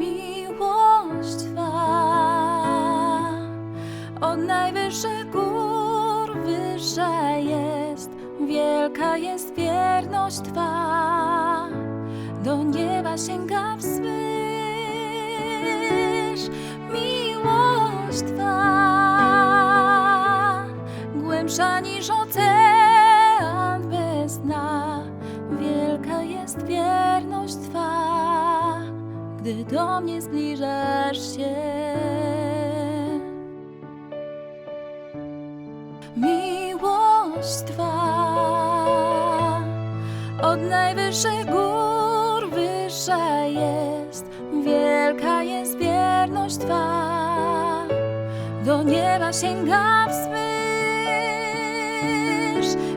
miłość Twa od najwyższych gór wyższa jest, wielka jest wierność Twa, do nieba sięga w. Miłość Twa głębsza niż ocean bez dna, wielka jest wierność Twa gdy do mnie zbliżasz się. Miłość Twa od najwyższych gór wyższa jest, wielka jest wierność Twa, do nieba sięga wzwyż.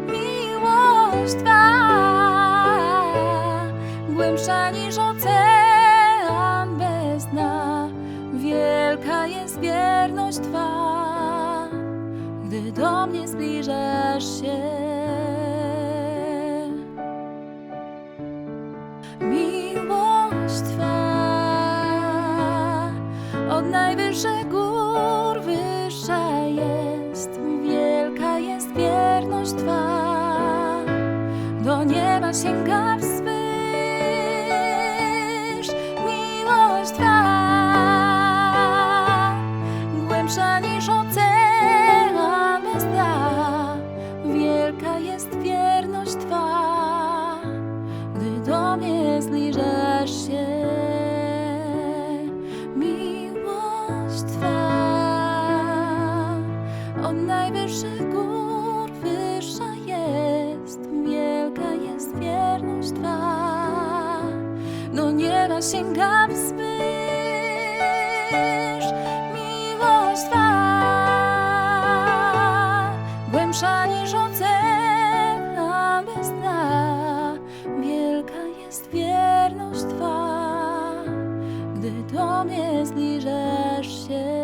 Miłość Twa głębsza niż ocean do mnie zbliżasz się. Miłość Twa od najwyższych gór wyższa jest, wielka jest wierność Twa, do nieba sięga wzwyż. Miłość Twa głębsza niż ocean zbliżasz się. Miłość Twa od najwyższych gór wyższa jest. Wielka jest wierność Twa, do nieba sięga wzwyż. do mnie zbliżasz się.